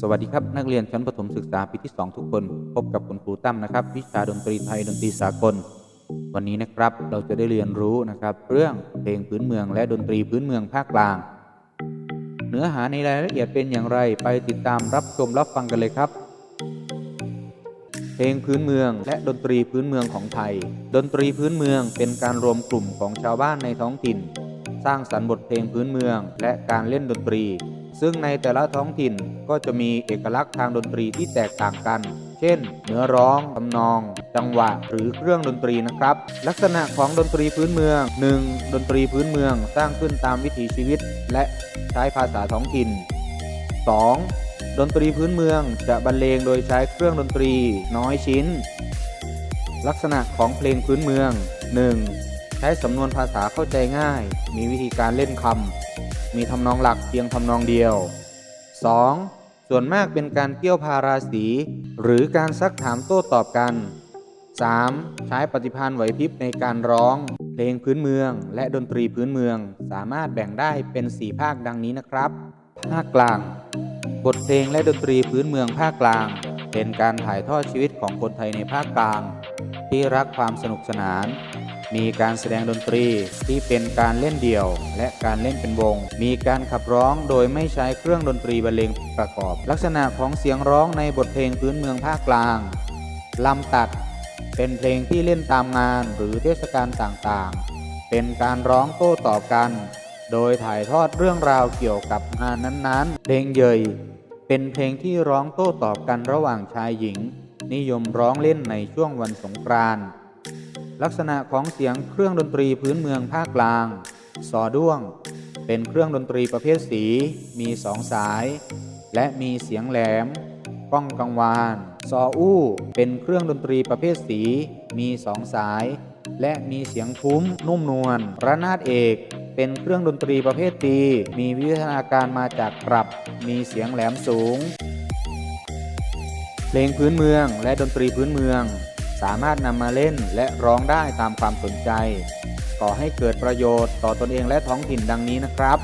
สวัสดีครับ นักเรียนชั้นประถมศึกษาปีที่ 2 ทุกคน พบกับคุณครูตั้มนะครับ วิชาดนตรีไทยดนตรีสากล วันนี้นะครับเราจะได้เรียนรู้นะครับ เรื่องเพลงพื้นเมืองและดนตรีพื้นเมืองภาคกลาง เนื้อหาในรายละเอียดเป็นอย่างไรไปติดตามรับชมรับฟังกันเลยครับ เพลงพื้นเมืองและดนตรีพื้นเมืองของไทย ดนตรีพื้นเมืองเป็นการรวมกลุ่มของชาวบ้านในท้องถิ่น สร้างสรรค์บทเพลงพื้นเมือง และการเล่นดนตรี ซึ่งในแต่ละท้องถิ่น ก็จะมีเอกลักษณ์ทางดนตรีที่แตกต่างกัน เช่น เนื้อร้องทำนอง จังหวะ หรือเครื่องดนตรีนะครับ ลักษณะของดนตรีพื้นเมือง 1. ดนตรีพื้นเมืองสร้างขึ้นตามวิถีชีวิต และใช้ภาษาท้องถิ่น 2. ดนตรีพื้นเมืองจะบรรเลงโดยใช้เครื่องดนตรีน้อยชิ้น ลักษณะของเพลงพื้นเมือง 1. ใช้สำนวนภาษาเข้าใจง่าย มีวิธีการเล่นคำมีทำนองหลักเพียงทำนองเดียว 2. ส่วนมากเป็นการเกี่ยวพาราสีหรือการซักถามโต้ตอบกัน 3. ใช้ปฏิพันธ์ไหวพริบในการร้อง เพลงพื้นเมือง และดนตรีพื้นเมือง สามารถแบ่งได้เป็น 4 ภาคดังนี้นะครับ ภาคกลาง บทเพลงและดนตรีพื้นเมืองภาคกลาง เป็นการถ่ายทอดชีวิตของคนไทยในภาคกลาง ที่รักความสนุกสนาน มีการแสดงดนตรีที่เป็นการเล่นเดี่ยว และการเล่นเป็นวง มีการขับร้องโดยไม่ใช้เครื่องดนตรีบรรเลงประกอบ ลักษณะของเสียงร้องในบทเพลงพื้นเมืองภาคกลางลำตัด เป็นเพลงที่เล่นตามงานหรือเทศกาลต่างๆ เป็นการร้องโต้ตอบกัน โดยถ่ายทอดเรื่องราวเกี่ยวกับงานนั้นๆ เพลงเยยเป็นเพลงที่ร้องโต้ตอบกันระหว่างชายหญิง นิยมร้องเล่นในช่วงวันสงกรานต์ ลักษณะของเสียงเครื่องดนตรีพื้นเมืองภาคกลาง สอด้วง เป็นเครื่องดนตรีประเภทสี มีสองสาย และมีเสียงแหลมก้องกังวาน ซออู้ เป็นเครื่องดนตรีประเภทสี มีสองสาย และมีเสียงทุ้มนุ่มนวล ระนาดเอก เป็นเครื่องดนตรีประเภทตี มีวิวัฒนาการมาจากกรับ มีเสียงแหลมสูง เพลงพื้นเมืองและดนตรีพื้นเมือง สามารถนำมาเล่นและร้องได้ตามความสนใจ ก่อให้เกิดประโยชน์ต่อตนเองและท้องถิ่นดังนี้นะครับ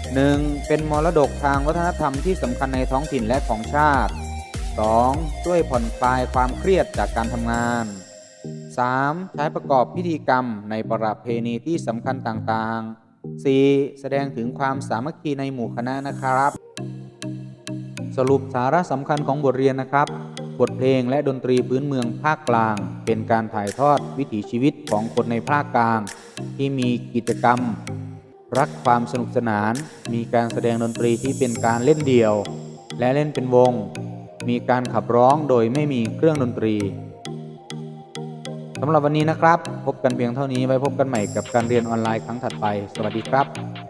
1. เป็นมรดกทางวัฒนธรรมที่สำคัญในท้องถิ่นและของชาติ 2. ช่วยผ่อนคลายความเครียดจากการทำงาน 3. ใช้ประกอบพิธีกรรมในประเพณีที่สำคัญต่างๆ 4. แสดงถึงความสามัคคีในหมู่คณะนะครับ สรุปสาระสำคัญของบทเรียนนะครับ บทเพลงและดนตรีพื้นเมืองภาคกลาง เป็นการถ่ายทอดวิถีชีวิตของคนในภาคกลาง ที่มีกิจกรรม รักความสนุกสนาน มีการแสดงดนตรีที่เป็นการเล่นเดี่ยว และเล่นเป็นวง มีการขับร้องโดยไม่มีเครื่องดนตรีสำหรับวันนี้นะครับ พบกันเพียงเท่านี้ไว้พบกันใหม่กับการเรียนออนไลน์ครั้งถัดไป สวัสดีครับ